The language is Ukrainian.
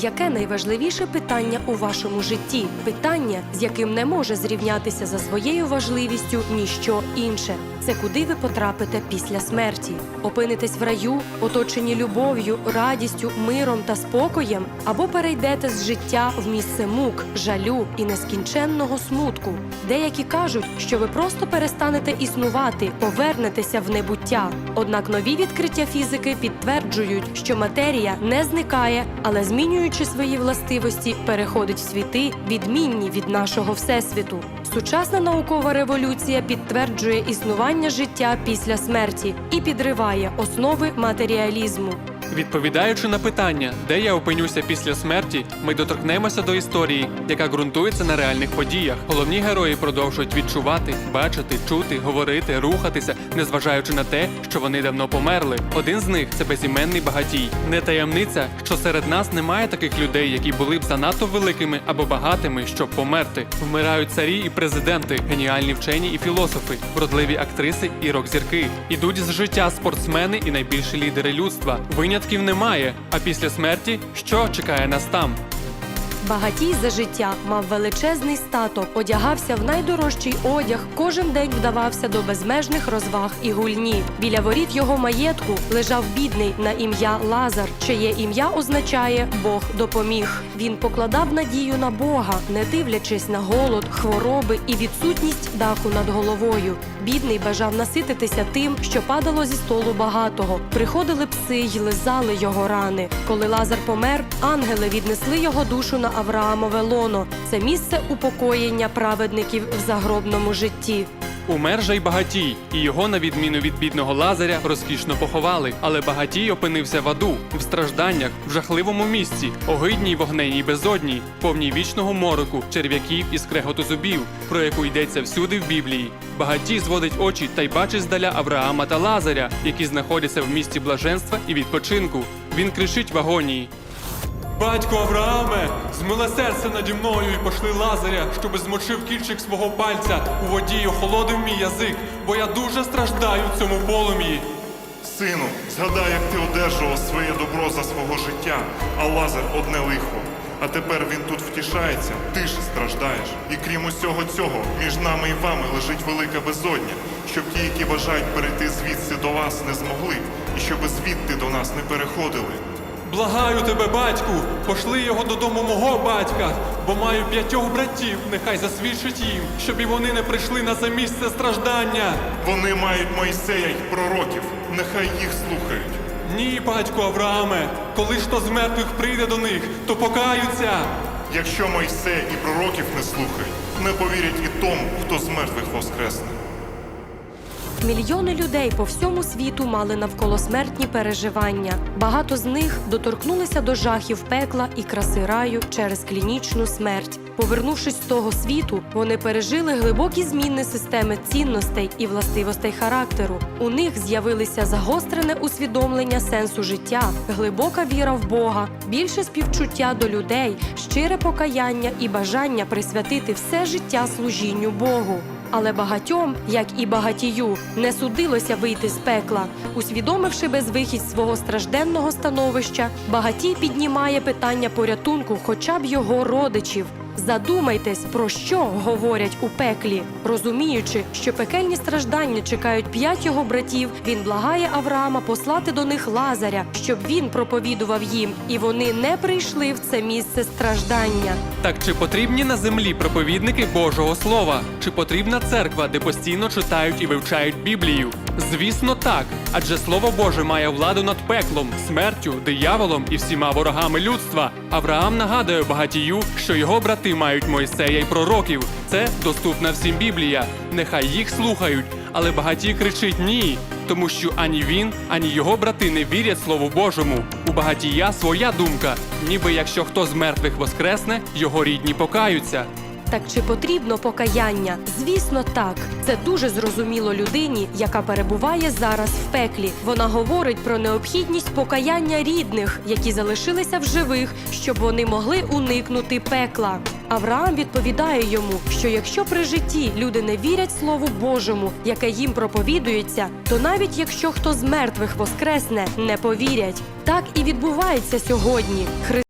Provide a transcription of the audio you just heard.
Яке найважливіше питання у вашому житті? Питання, з яким не може зрівнятися за своєю важливістю ніщо інше. Це куди ви потрапите після смерті? Опинитесь в раю, оточені любов'ю, радістю, миром та спокоєм, або перейдете з життя в місце мук, жалю і нескінченного смутку. Деякі кажуть, що ви просто перестанете існувати, повернетеся в небуття. Однак нові відкриття фізики підтверджують, що матерія не зникає, але змінюючи свої властивості, переходить в світи, відмінні від нашого всесвіту. Сучасна наукова революція підтверджує існування життя після смерті і підриває основи матеріалізму. Відповідаючи на питання, де я опинюся після смерті, ми доторкнемося до історії, яка ґрунтується на реальних подіях. Головні герої продовжують відчувати, бачити, чути, говорити, рухатися, незважаючи на те, що вони давно померли. Один з них це безіменний багатій. Не таємниця, що серед нас немає таких людей, які були б занадто великими або багатими, щоб померти. Вмирають царі і президенти, геніальні вчені і філософи, вродливі актриси і рок-зірки. Ідуть з життя спортсмени і найбільші лідери людства. Винятків немає. А після смерті що чекає нас там? Багатій за життя мав величезний статок, одягався в найдорожчий одяг, кожен день вдавався до безмежних розваг і гульні. Біля воріт його маєтку лежав бідний на ім'я Лазар, чиє ім'я означає Бог допоміг. Він покладав надію на Бога, не дивлячись на голод, хвороби і відсутність даху над головою. Бідний бажав насититися тим, що падало зі столу багатого. Приходили пси й лизали його рани. Коли Лазар помер, ангели віднесли його душу на Авраамове лоно. Це місце упокоєння праведників в загробному житті. Умер же й багатій, і його, на відміну від бідного Лазаря, розкішно поховали. Але багатій опинився в аду, в стражданнях, в жахливому місці, огидній вогненій безодній, повній вічного мороку, черв'яків і скреготу зубів, про яку йдеться всюди в Біблії. Багатій зводить очі та й бачить здаля Авраама та Лазаря, які знаходяться в місті блаженства і відпочинку. Він кричить в агонії. Батько Аврааме, змилосердься наді мною і пошли Лазаря, щоби змочив кінчик свого пальця у воді й охолодив мій язик, бо я дуже страждаю в цьому полум'ї. Сину, згадай, як ти одержував своє добро за свого життя, а Лазар одне лихо. А тепер він тут втішається, ти ж страждаєш. І крім усього цього, між нами і вами лежить велика безодня, щоб ті, які бажають перейти звідси до вас, не змогли, і щоб звідти до нас не переходили. Благаю тебе, батьку, пошли його додому мого батька, бо маю п'ятьох братів, нехай засвідчить їм, щоб і вони не прийшли на це місце страждання. Вони мають Мойсея й пророків, нехай їх слухають. Ні, батьку Аврааме, коли ж то з мертвих прийде до них, то покаються. Якщо Мойсея і пророків не слухають, не повірять і тому, хто з мертвих воскресне. Мільйони людей по всьому світу мали навколосмертні переживання. Багато з них доторкнулися до жахів пекла і краси раю через клінічну смерть. Повернувшись з того світу, вони пережили глибокі зміни системи цінностей і властивостей характеру. У них з'явилися загострене усвідомлення сенсу життя, глибока віра в Бога, більше співчуття до людей, щире покаяння і бажання присвятити все життя служінню Богу. Але багатьом, як і багатію, не судилося вийти з пекла. Усвідомивши безвихідь свого стражденного становища, багатій піднімає питання порятунку хоча б його родичів. Задумайтесь, про що говорять у пеклі. Розуміючи, що пекельні страждання чекають п'ять його братів, він благає Авраама послати до них Лазаря, щоб він проповідував їм, і вони не прийшли в це місце страждання. Так чи потрібні на землі проповідники Божого Слова? Чи потрібна церква, де постійно читають і вивчають Біблію? Звісно, так. Адже Слово Боже має владу над пеклом, смертю, дияволом і всіма ворогами людства. Авраам нагадує багатію, що його брати мають Мойсея й пророків. Це доступна всім Біблія. Нехай їх слухають, але багатій кричить ні. Тому що ані він, ані його брати не вірять Слову Божому. У багатія своя думка, ніби якщо хто з мертвих воскресне, його рідні покаються. Так чи потрібно покаяння? Звісно, так. Це дуже зрозуміло людині, яка перебуває зараз в пеклі. Вона говорить про необхідність покаяння рідних, які залишилися в живих, щоб вони могли уникнути пекла. Авраам відповідає йому, що якщо при житті люди не вірять Слову Божому, яке їм проповідується, то навіть якщо хто з мертвих воскресне, не повірять. Так і відбувається сьогодні.